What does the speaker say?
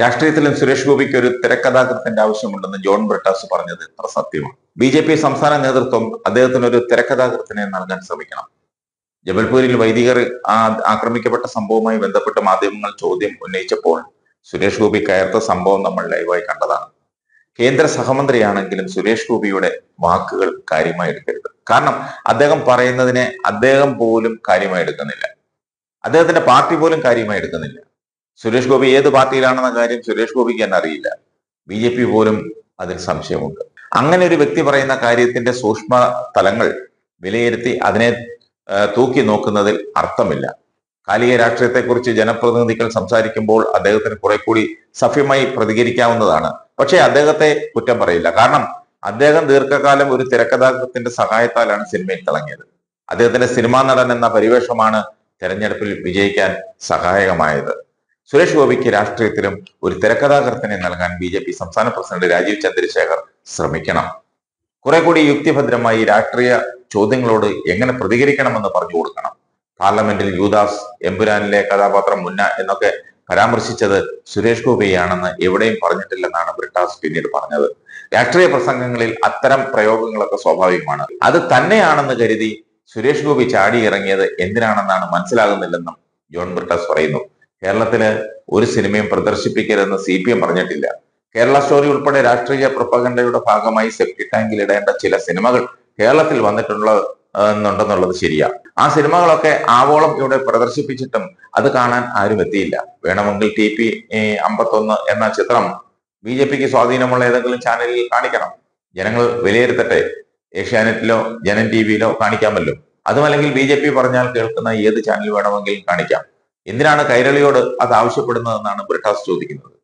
രാഷ്ട്രീയത്തിലും സുരേഷ് ഗോപിക്ക് ഒരു തിരക്കഥാകൃത്തിന്റെ ആവശ്യമുണ്ടെന്ന് ജോൺ ബ്രിട്ടാസ് പറഞ്ഞത് എത്ര സത്യമാണ്. ബി ജെ പി സംസ്ഥാന നേതൃത്വം അദ്ദേഹത്തിന് ഒരു തിരക്കഥാകൃത്തിനെ നൽകാൻ ശ്രമിക്കണം. ജബൽപൂരിൽ വൈദികർ ആക്രമിക്കപ്പെട്ട സംഭവവുമായി ബന്ധപ്പെട്ട് മാധ്യമങ്ങൾ ചോദ്യം ഉന്നയിച്ചപ്പോൾ സുരേഷ് ഗോപി കയർത്ത സംഭവം നമ്മൾ ലൈവായി കണ്ടതാണ്. കേന്ദ്ര സഹമന്ത്രിയാണെങ്കിലും സുരേഷ് ഗോപിയുടെ വാക്കുകൾ കാര്യമായി എടുക്കരുത്. കാരണം അദ്ദേഹം പറയുന്നതിനെ അദ്ദേഹം പോലും കാര്യമായി എടുക്കുന്നില്ല. അദ്ദേഹത്തിന്റെ പാർട്ടി പോലും കാര്യമായി എടുക്കുന്നില്ല. സുരേഷ് ഗോപി ഏത് പാർട്ടിയിലാണെന്ന കാര്യം സുരേഷ് ഗോപിക്ക് തന്നെ അറിയില്ല. ബി ജെ പി പോലും അതിൽ സംശയമുണ്ട്. അങ്ങനെ ഒരു വ്യക്തി പറയുന്ന കാര്യത്തിന്റെ സൂക്ഷ്മ തലങ്ങൾ വിലയിരുത്തി അതിനെ തൂക്കി നോക്കുന്നതിൽ അർത്ഥമില്ല. കാലിക രാഷ്ട്രീയത്തെക്കുറിച്ച് ജനപ്രതിനിധികൾ സംസാരിക്കുമ്പോൾ അദ്ദേഹത്തിന് കുറെ കൂടി സഭ്യമായി പ്രതികരിക്കാവുന്നതാണ്. പക്ഷേ അദ്ദേഹത്തെ കുറ്റം പറയില്ല. കാരണം അദ്ദേഹം ദീർഘകാലം ഒരു തിരക്കഥാകൃത്തിന്റെ സഹായത്താലാണ് സിനിമയിൽ തിളങ്ങിയത്. അദ്ദേഹത്തിന്റെ സിനിമാ നടൻ എന്ന പരിവേഷമാണ് തെരഞ്ഞെടുപ്പിൽ വിജയിക്കാൻ സഹായകമായത്. സുരേഷ് ഗോപിക്ക് രാഷ്ട്രീയത്തിലും ഒരു തിരക്കഥാകൃത്തിനെ നൽകാൻ ബി ജെ പി സംസ്ഥാന പ്രസിഡന്റ് രാജീവ് ചന്ദ്രശേഖർ ശ്രമിക്കണം. കുറെ കൂടി യുക്തിഭദ്രമായി രാഷ്ട്രീയ ചോദ്യങ്ങളോട് എങ്ങനെ പ്രതികരിക്കണമെന്ന് പറഞ്ഞു കൊടുക്കണം. പാർലമെന്റിൽ യൂദാസ് എമ്പുരാനിലെ കഥാപാത്രം മുന്ന എന്നൊക്കെ പരാമർശിച്ചത് സുരേഷ് ഗോപിയാണെന്ന് എവിടെയും പറഞ്ഞിട്ടില്ലെന്നാണ് ബ്രിട്ടാസ് പിന്നീട് പറഞ്ഞത്. രാഷ്ട്രീയ പ്രസംഗങ്ങളിൽ അത്തരം പ്രയോഗങ്ങളൊക്കെ സ്വാഭാവികമാണ്. അത് തന്നെയാണെന്ന് കരുതി സുരേഷ് ഗോപി ചാടി ഇറങ്ങിയത് എന്തിനാണെന്നാണ് മനസ്സിലാകുന്നില്ലെന്നും ജോൺ ബ്രിട്ടാസ് പറയുന്നു. കേരളത്തിൽ ഒരു സിനിമയും പ്രദർശിപ്പിക്കരുതെന്ന് സി പി എം പറഞ്ഞിട്ടില്ല. കേരള സ്റ്റോറി ഉൾപ്പെടെ രാഷ്ട്രീയ പ്രൊപ്പഗണ്ടയുടെ ഭാഗമായി സെപ്റ്റി ടാങ്കിൽ ഇടേണ്ട ചില സിനിമകൾ കേരളത്തിൽ വന്നിട്ടുള്ള എന്നുണ്ടെന്നുള്ളത് ശരിയാ. ആ സിനിമകളൊക്കെ ആവോളം ഇവിടെ പ്രദർശിപ്പിച്ചിട്ടും അത് കാണാൻ ആരും എത്തിയില്ല. വേണമെങ്കിൽ ടി പി അമ്പത്തൊന്ന് എന്ന ചിത്രം ബി ജെ പിക്ക് സ്വാധീനമുള്ള ഏതെങ്കിലും ചാനലിൽ കാണിക്കണം. ജനങ്ങൾ വിലയിരുത്തട്ടെ. ഏഷ്യാനെറ്റിലോ ജനൻ ടി വിയിലോ കാണിക്കാമല്ലോ. അതുമല്ലെങ്കിൽ ബി ജെ പി പറഞ്ഞാൽ കേൾക്കുന്ന ഏത് ചാനൽ വേണമെങ്കിലും കാണിക്കാം. എന്തിനാണ് കൈരളിയോട് അത് ആവശ്യപ്പെടുന്നതെന്നാണ് ബ്രിട്ടാസ് ചോദിക്കുന്നത്?